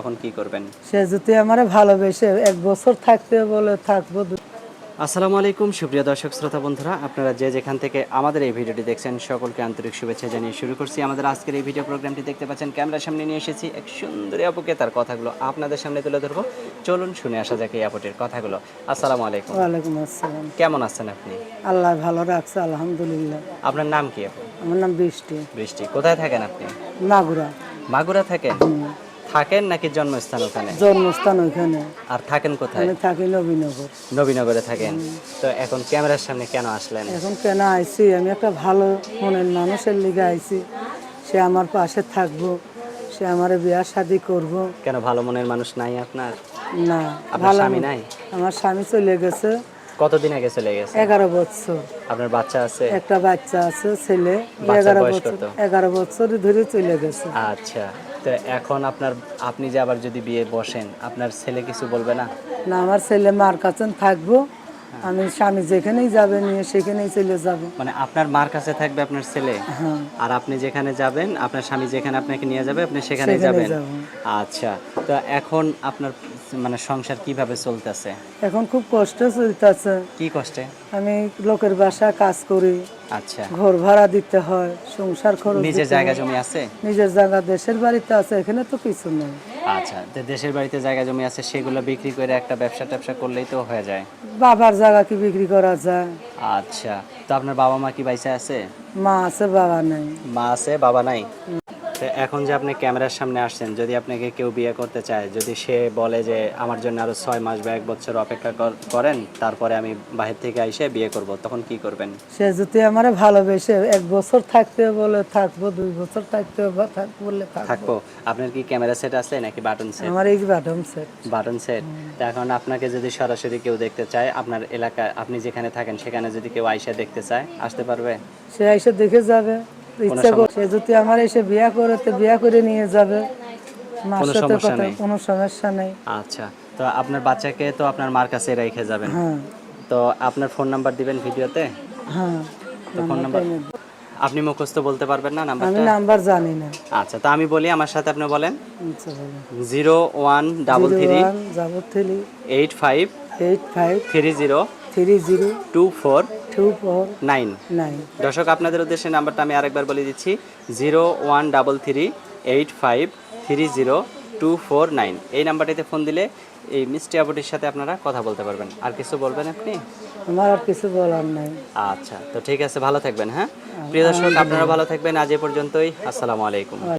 তখন কি করবেন? সে যদি আমারে ভালোবেসে এক বছর থাকতে বলে থাকব আসসালামু আলাইকুম সুপ্রিয় দর্শক শ্রোতা বন্ধুরা। আপনারা যে যেখান থেকে আমাদের এই ভিডিওটি দেখছেন সকলকে আন্তরিক শুভেচ্ছা জানিয়ে শুরু করছি। আমাদের আজকের এই ভিডিও প্রোগ্রামটি দেখতে পাচ্ছেন ক্যামেরার সামনে নিয়ে এসেছি এক সুন্দরী আপুকে। তার কথাগুলো আপনাদের সামনে তুলে ধরবো। চলুন শুনে আসা যাক এই আপুটির কথাগুলো। আসসালামু আলাইকুম। ওয়ালাইকুম আসসালাম। কেমন আছেন আপনি? আল্লাহ ভালো রাখছে আলহামদুলিল্লাহ। আপনার নাম কি আপু? আমার নাম বৃষ্টি। বৃষ্টি। কোথায় থাকেন আপনি? মাগুরা। মাগুরা থাকেন? থাকেন নাকি জন্মস্থান ওখানে? জন্মস্থান ওইখানে। আর থাকেন কোথায়? আমি থাকি নবীনগর। নবীনগরে থাকেন। তো এখন ক্যামেরার সামনে কেন আসলেন? এখন কেন আইছি? আমি একটা ভালো মনের মানুষের লিগে আইছি। সে আমার পাশে থাকব সে আমার বিয়া শাদি করব। কেন ভালো মনের মানুষ নাই আপনার? না ভালো স্বামী নাই? আমার স্বামী চলে গেছে। কতদিন আগে চলে গেছে? এগারো বছর। আপনার বাচ্চা আছে? একটা বাচ্চা আছে ছেলে। এগারো বছর এগারো বছর ধরে চলে গেছে। আচ্ছা। তো এখন আপনার আপনি যে আবার যদি বিয়ে বসেন আপনার ছেলে কিছু বলবে না? না আমার ছেলে মার কাছে থাকব। আমি স্বামী যেখানেই যাবে নিয়ে সেখানেই চলে যাব। মানে আপনার মার কাছে থাকবে আপনার ছেলে? হ্যাঁ। আর আপনি যেখানে যাবেন আপনার স্বামী যেখানে আপনাকে নিয়ে যাবে আপনি সেখানে যাবেন? আচ্ছা। তো এখন আপনার মানে সংসার কীভাবে চলতেছে? এখন খুব কষ্ট চলতেছে। কি কষ্টে? আমি লোকের বাসা কাজ করি। আচ্ছা। ঘর ভাড়া দিতে হয় সংসার খরচ নিজের জায়গা জমি আছে? নিজের জায়গা দেশের বাড়িতে আছে এখানে তো কিছু নেই। আচ্ছা তো দেশের বাড়িতে জায়গা জমি আছে সেগুলো বিক্রি করে একটা ব্যবসা ট্যাবসা করলেই তো হয়ে যায়। বাবার জায়গা কি বিক্রি করা যায়? আচ্ছা তো আপনার বাবা মা কি বাইসে আছে? মা আছে বাবা নাই। মা আছে বাবা নাই? তো এখন যে আপনি ক্যামেরার সামনে আসছেন যদি আপনাকে কেউ বিয়ে করতে চায় যদি সে বলে যে আমার জন্য আরও ছয় মাস বা এক বছর অপেক্ষা কর- করেন তারপরে আমি বাহির থেকে এসে বিয়ে করব তখন কি করবেন? সে যদি আমার ভালোবেসে এক বছর থাকতে বলে থাকব দুই বছর থাকতে থাকব বলে থাকব। আপনার কি ক্যামেরা সেট আছে নাকি বাটন সেট? আমার এই বাটন সেট। Button set. তো এখন আপনাকে যদি সরাসরি কেউ দেখতে চায় আপনার এলাকায় আপনি যেখানে থাকেন সেখানে যদি কেউ আইসা দেখতে চায় আসতে পারবে? সে আইসা দেখে যাবে। ইচ্ছা করে সে যদি আমার এসে বিয়া করে তো বিয়া করে নিয়ে যাবে। মার কোনো সাথে সমস্যা কথা নেই। কোনো সমস্যা নেই। আচ্ছা তো আপনার বাচ্চাকে তো আপনার মার কাছে রেখে যাবেন। হ্যাঁ। তো আপনার ফোন নাম্বার দিবেন ভিডিওতে? হ্যাঁ। তো ফোন নাম্বার আপনি মুখস্থ বলতে পারবেন না আমি নাম্বার জানি না। আচ্ছা তো আমি বলি আমার সাথে আপনি বলেন। আচ্ছা zero one double three one double three zero two four two four nine nine দর্শক আপনাদের উদ্দেশ্যে নাম্বারটা আমি আরেকবার বলে দিচ্ছি zero one double three eight five three zero two four nine এই নাম্বারটিতে ফোন দিলে এই মিষ্টি আবুটির সাথে আপনারা কথা বলতে পারবেন। আর কিছু বলবেন আপনি? আমার আর কিছু বলার নাই। আচ্ছা তো ঠিক আছে ভালো থাকবেন হ্যাঁ? প্রিয় দর্শক আপনারা ভালো থাকবেন। আজ এ পর্যন্তই। আসসালামু আলাইকুম।